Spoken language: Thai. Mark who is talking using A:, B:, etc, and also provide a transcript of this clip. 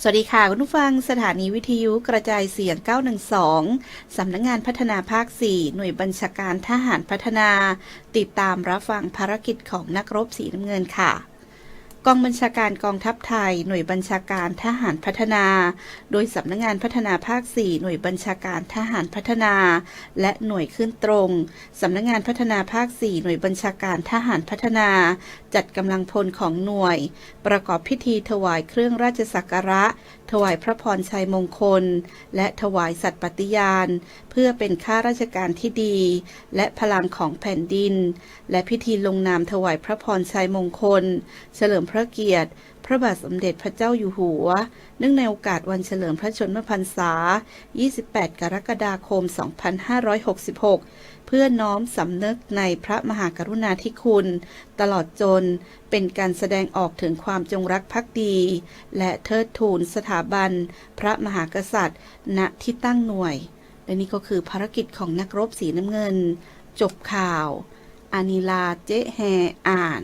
A: สวัสดีค่ะ คุณผู้ฟังสถานีวิทยุกระจายเสียง 912 สำนักงงานพัฒนาภาค 4 หน่วยบัญชาการทหารพัฒนา ติดตามรับฟังภารกิจของนักรบสีน้ำเงินค่ะ กองบัญชาการกองทัพไทย หน่วยบัญชาการทหารพัฒนา โดยสำนักงงานพัฒนาภาค 4 หน่วยบัญชาการทหารพัฒนา และหน่วยขึ้นตรงสำนักงานพัฒนาภาค 4 หน่วยบัญชาการทหารพัฒนา จัดกำลังพลของหน่วย ประกอบพิธีถวายเครื่องราชสักการะถวายพระพรชัยมงคล และถวายสัตว์ปฏิญาณ เพื่อเป็นข้าราชการที่ดี และพลังของแผ่นดิน และพิธีลงนามถวายพระพรชัยมงคล เฉลิมพระเกียรติ พระบาทสมเด็จพระเจ้าอยู่หัว เนื่องในโอกาสวันเฉลิมพระชนมพรรษา 28 กรกฎาคม 2566 เพื่อน้อมสำนึกในพระมหากรุณาธิคุณ ตลอดจนเป็นการแสดงออกถึงความจงรักภักดี และเทิดทูนสถาบัน พระมหากษัตริย์ ณที่ตั้งหน่วย และนี่ก็คือภารกิจของนักรบสีน้ำเงิน จบข่าวอานิลาเจ๊แฮอ่าน